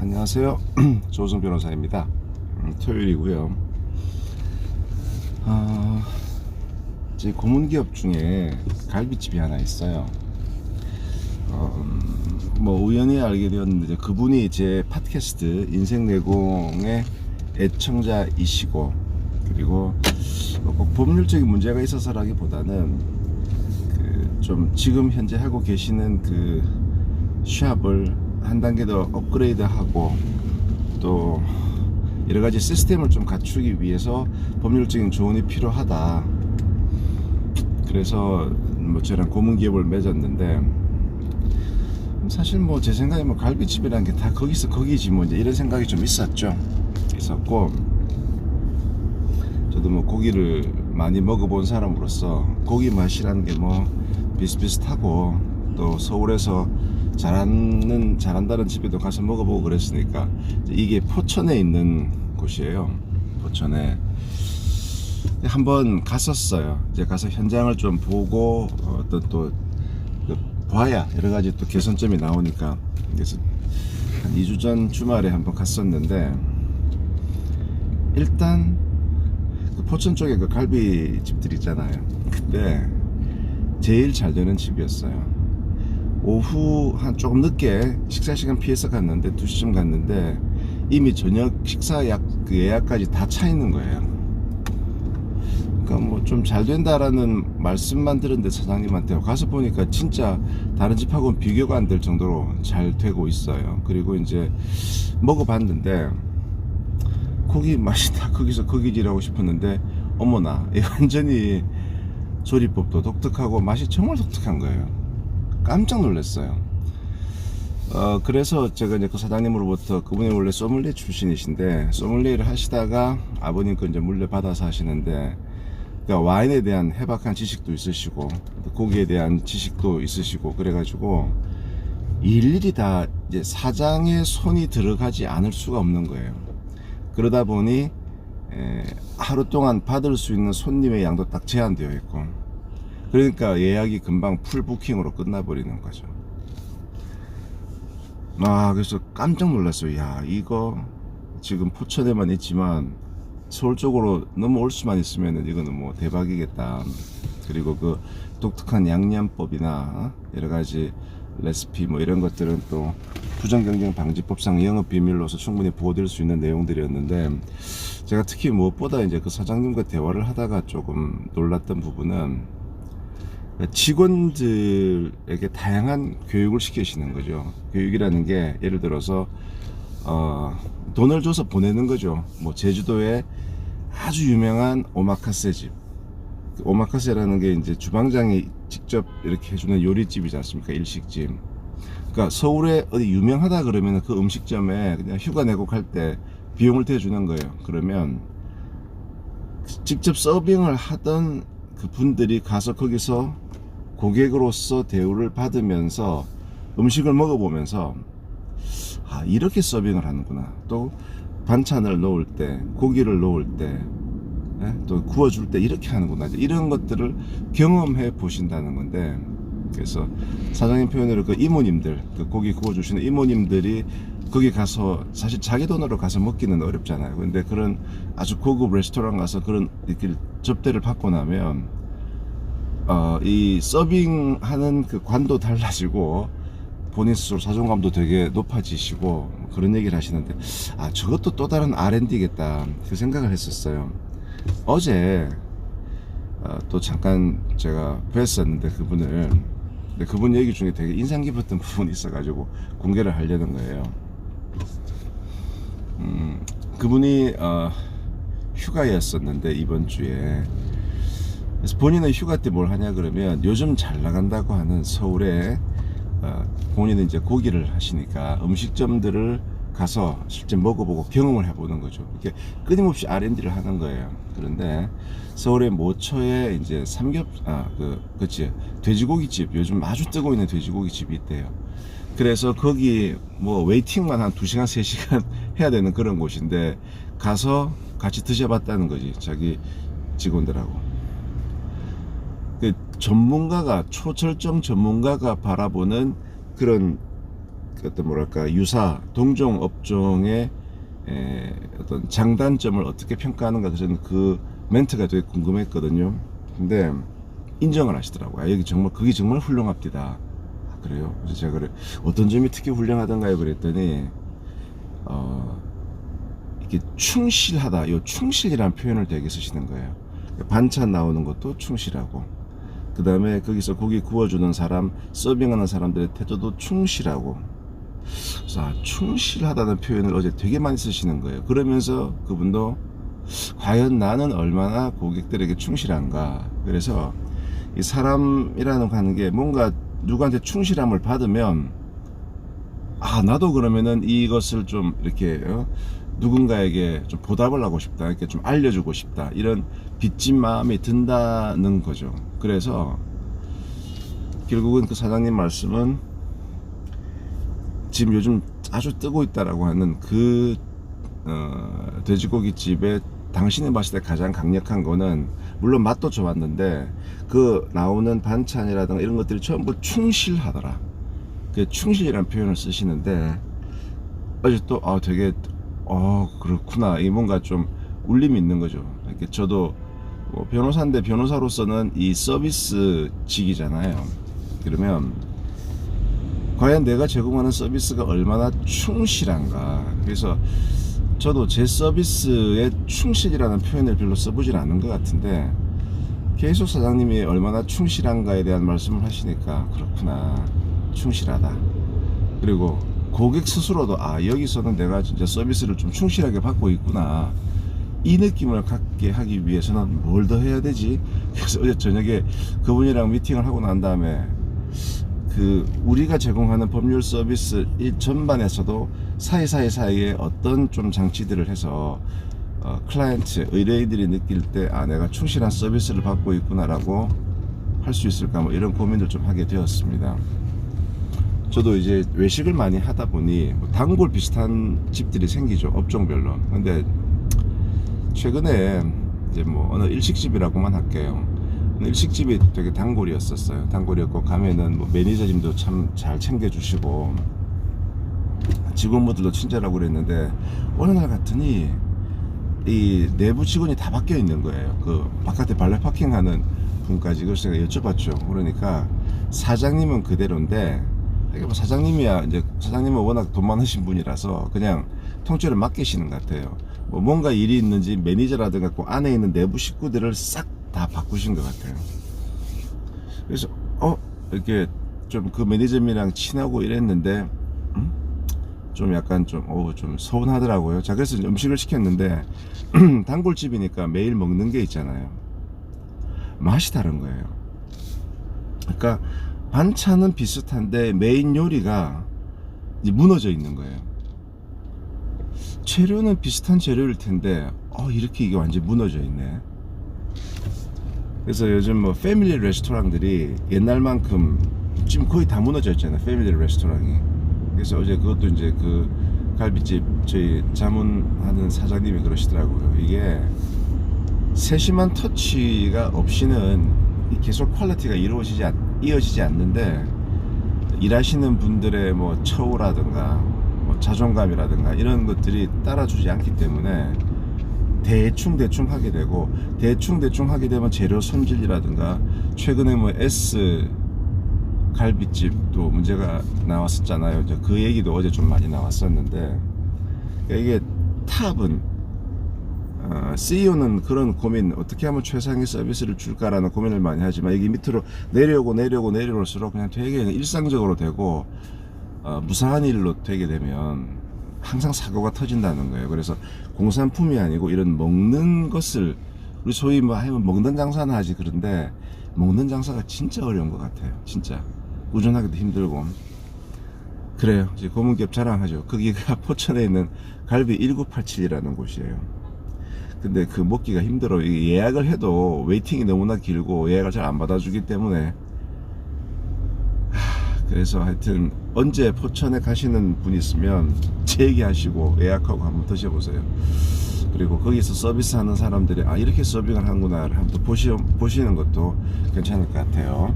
안녕하세요. 조성 변호사입니다. 음, 토요일이고요. 아, 제 고문기업 중에 갈비집이 하나 있어요. 어, 음, 뭐 우연히 알게 되었는데 그분이 제 팟캐스트 인생내공의 애청자이시고 그리고 꼭 법률적인 문제가 있어서라기보다는 그 좀 지금 현재 하고 계시는 그 샵을 한 단계 더 업그레이드하고 또 여러 가지 시스템을 좀 갖추기 위해서 법률적인 조언이 필요하다. 그래서 뭐 저랑 고문 기업을 맺었는데 사실 뭐 제 생각에 뭐 갈비집이라는 게 다 거기서 거기지 뭐 이제 이런 생각이 좀 있었죠. 있었고 저도 뭐 고기를 많이 먹어본 사람으로서 고기 맛이라는 게 뭐 비슷비슷하고 또 서울에서 잘하는 잘한다는 집에도 가서 먹어보고 그랬으니까 이게 포천에 있는 곳이에요. 포천에 한번 갔었어요. 이제 가서 현장을 좀 보고 어떤 또그 봐야 여러 가지 또 개선점이 나오니까 그래서 한 2주 전 주말에 한번 갔었는데 일단 그 포천 쪽에 그 갈비 집들 있잖아요. 근데 제일 잘 되는 집이었어요. 오후 한 조금 늦게 식사 시간 피해서 갔는데 2시쯤 갔는데 이미 저녁 식사 약, 그 예약까지 다 차 있는 거예요. 그러니까 뭐 좀 잘 된다라는 말씀만 들었는데 사장님한테 가서 보니까 진짜 다른 집하고는 비교가 안 될 정도로 잘 되고 있어요. 그리고 이제 먹어봤는데 고기 맛이 다 거기서 거기지라고 싶었는데 어머나 이 완전히 조리법도 독특하고 맛이 정말 독특한 거예요. 깜짝 놀랐어요. 어, 그래서 제가 이제 그 사장님으로부터 그분이 원래 소믈리에 출신이신데 소믈리에를 하시다가 아버님 거 이제 물려받아서 하시는데 그러니까 와인에 대한 해박한 지식도 있으시고 고기에 대한 지식도 있으시고 그래가지고 일일이 다 이제 사장의 손이 들어가지 않을 수가 없는 거예요. 그러다 보니 에, 하루 동안 받을 수 있는 손님의 양도 딱 제한되어 있고 그러니까 예약이 금방 풀 부킹으로 끝나버리는 거죠. 아 그래서 깜짝 놀랐어요. 야 이거 지금 포천에만 있지만 서울 쪽으로 넘어올 수만 있으면 이거는 뭐 대박이겠다. 그리고 그 독특한 양념법이나 여러 가지 레시피 뭐 이런 것들은 또 부정 경쟁 방지법상 영업 비밀로서 충분히 보호될 수 있는 내용들이었는데 제가 특히 무엇보다 이제 그 사장님과 대화를 하다가 조금 놀랐던 부분은 직원들에게 다양한 교육을 시키시는 거죠. 교육이라는 게 예를 들어서 어, 돈을 줘서 보내는 거죠. 뭐 제주도에 아주 유명한 오마카세 집. 그 오마카세라는 게 이제 주방장이 직접 이렇게 해주는 요리집이지 않습니까? 일식집. 그러니까 서울에 어디 유명하다 그러면 그 음식점에 그냥 휴가 내고 갈 때 비용을 대주는 거예요. 그러면 직접 서빙을 하던 그 분들이 가서 거기서 고객으로서 대우를 받으면서 음식을 먹어보면서 아 이렇게 서빙을 하는구나. 또 반찬을 넣을 때 고기를 넣을 때 예? 또 구워줄 때 이렇게 하는구나. 이런 것들을 경험해 보신다는 건데 그래서 사장님 표현으로 그 이모님들 그 고기 구워주시는 이모님들이 거기 가서 사실 자기 돈으로 가서 먹기는 어렵잖아요. 근데 그런 아주 고급 레스토랑 가서 그런 이렇게 접대를 받고 나면 어, 이 서빙하는 그 관도 달라지고 본인 스스로 자존감도 되게 높아지시고 그런 얘기를 하시는데 아 저것도 또 다른 R&D겠다. 그 생각을 했었어요. 어제 어, 또 잠깐 제가 뵀었는데 그분을. 근데 그분 얘기 중에 되게 인상 깊었던 부분이 있어가지고 공개를 하려는 거예요. 음, 그분이 어, 휴가였었는데 이번 주에 그래서 본인은 휴가 때 뭘 하냐 그러면 요즘 잘 나간다고 하는 서울에 어, 본인은 이제 고기를 하시니까 음식점들을 가서 실제 먹어보고 경험을 해보는 거죠. 이렇게 끊임없이 R&D를 하는 거예요. 그런데 서울의 모처에 이제 삼겹 아그 그치 돼지고기집 요즘 아주 뜨고 있는 돼지고기집이 있대요. 그래서 거기 뭐 웨이팅만 한 2시간 3시간 해야 되는 그런 곳인데 가서 같이 드셔봤다는 거지 자기 직원들하고 그 전문가가 초철정 전문가가 바라보는 그런 어떤 뭐랄까 유사 동종 업종의 에, 어떤 장단점을 어떻게 평가하는가 저는 그 멘트가 되게 궁금했거든요. 근데 인정을 하시더라고요. 아, 여기 정말 그게 정말 훌륭합니다. 아, 그래요? 그래서 제가 그래 어떤 점이 특히 훌륭하던가요? 그랬더니 어 이게 충실하다. 요 충실이라는 표현을 되게 쓰시는 거예요. 반찬 나오는 것도 충실하고 그 다음에 거기서 고기 구워주는 사람, 서빙하는 사람들의 태도도 충실하고 아, 충실하다는 표현을 어제 되게 많이 쓰시는 거예요. 그러면서 그분도 과연 나는 얼마나 고객들에게 충실한가. 그래서 이 사람이라는 게 뭔가 누구한테 충실함을 받으면 아 나도 그러면은 이것을 좀 이렇게 어? 누군가에게 좀 보답을 하고 싶다 이렇게 좀 알려주고 싶다 이런 빚진 마음이 든다는 거죠 그래서 결국은 그 사장님 말씀은 지금 요즘 아주 뜨고 있다라고 하는 그 어, 돼지고기 집에 당신이 봤을 때 가장 강력한 거는 물론 맛도 좋았는데 그 나오는 반찬이라든가 이런 것들이 전부 충실하더라. 그 충실이라는 표현을 쓰시는데 어제 또 아 되게 어 그렇구나 이 뭔가 좀 울림이 있는 거죠. 이렇게 저도 뭐 변호사인데 변호사로서는 이 서비스 직이잖아요. 그러면 과연 내가 제공하는 서비스가 얼마나 충실한가. 그래서 저도 제 서비스에 충실이라는 표현을 별로 써보진 않은 것 같은데 계속 사장님이 얼마나 충실한가에 대한 말씀을 하시니까 그렇구나 충실하다 그리고 고객 스스로도 아 여기서는 내가 진짜 서비스를 좀 충실하게 받고 있구나 이 느낌을 갖게 하기 위해서는 뭘 더 해야 되지 그래서 어제 저녁에 그분이랑 미팅을 하고 난 다음에 그 우리가 제공하는 법률 서비스 이 전반에서도 사이사이 사이에 어떤 좀 장치들을 해서 어, 클라이언트 의뢰인들이 느낄 때 아 내가 충실한 서비스를 받고 있구나라고 할 수 있을까 뭐 이런 고민을 좀 하게 되었습니다. 저도 이제 외식을 많이 하다 보니 뭐 단골 비슷한 집들이 생기죠 업종별로. 근데 최근에 이제 뭐 어느 일식집이라고만 할게요. 일식집이 되게 단골이었었어요. 단골이었고 가면은 뭐 매니저님도 참 잘 챙겨주시고 직원분들도 친절하고 그랬는데 어느 날 갔더니 이 내부 직원이 다 바뀌어 있는 거예요. 그 바깥에 발레 파킹하는 분까지 그래서 제가 여쭤봤죠. 그러니까 사장님은 그대로인데 이게 뭐 사장님이야 이제 사장님은 워낙 돈 많으신 분이라서 그냥 통째로 맡기시는 것 같아요. 뭐 뭔가 일이 있는지 매니저라든가 그 안에 있는 내부 식구들을 싹 다 바꾸신 것 같아요. 그래서 어 이렇게 좀 그 매니저님이랑 친하고 이랬는데 음? 좀 약간 좀, 어, 좀 서운하더라고요. 자, 그래서 음식을 시켰는데, 단골집이니까 매일 먹는 게 있잖아요. 맛이 다른 거예요. 그러니까, 반찬은 비슷한데, 메인 요리가 무너져 있는 거예요. 재료는 비슷한 재료일 텐데, 어, 이렇게 이게 완전 무너져 있네. 그래서 요즘 뭐, 패밀리 레스토랑들이 옛날만큼 지금 거의 다 무너져 있잖아요. 패밀리 레스토랑이. 그래서 어제 그것도 이제 그 갈비집 저희 자문하는 사장님이 그러시더라고요. 이게 세심한 터치가 없이는 이 계속 퀄리티가 이루어지지 않, 이어지지 않는데 일하시는 분들의 뭐 처우라든가 뭐 자존감이라든가 이런 것들이 따라주지 않기 때문에 대충 대충 하게 되고 대충 대충 하게 되면 재료 손질이라든가 최근에 뭐 S 갈비집도 문제가 나왔었잖아요. 그 얘기도 어제 좀 많이 나왔었는데 그러니까 이게 탑은 어, CEO는 그런 고민 어떻게 하면 최상의 서비스를 줄까라는 고민을 많이 하지만 이게 밑으로 내려오고 내려오고 내려올수록 그냥 되게 일상적으로 되고 어, 무사한 일로 되게 되면 항상 사고가 터진다는 거예요. 그래서 공산품이 아니고 이런 먹는 것을 우리 소위 뭐 하면 먹는 장사는 하지 그런데 먹는 장사가 진짜 어려운 것 같아요. 진짜 꾸준하기도 힘들고 그래요. 이제 고문기업 자랑하죠. 거기가 포천에 있는 갈비 1987이라는 곳이에요. 근데 그 먹기가 힘들어. 예약을 해도 웨이팅이 너무나 길고 예약을 잘 안 받아주기 때문에 하, 그래서 하여튼 언제 포천에 가시는 분 있으면 제 얘기하시고 예약하고 한번 드셔보세요. 그리고 거기서 서비스하는 사람들이 아 이렇게 서빙을 하는구나를 한번 보시, 보시는 것도 괜찮을 것 같아요.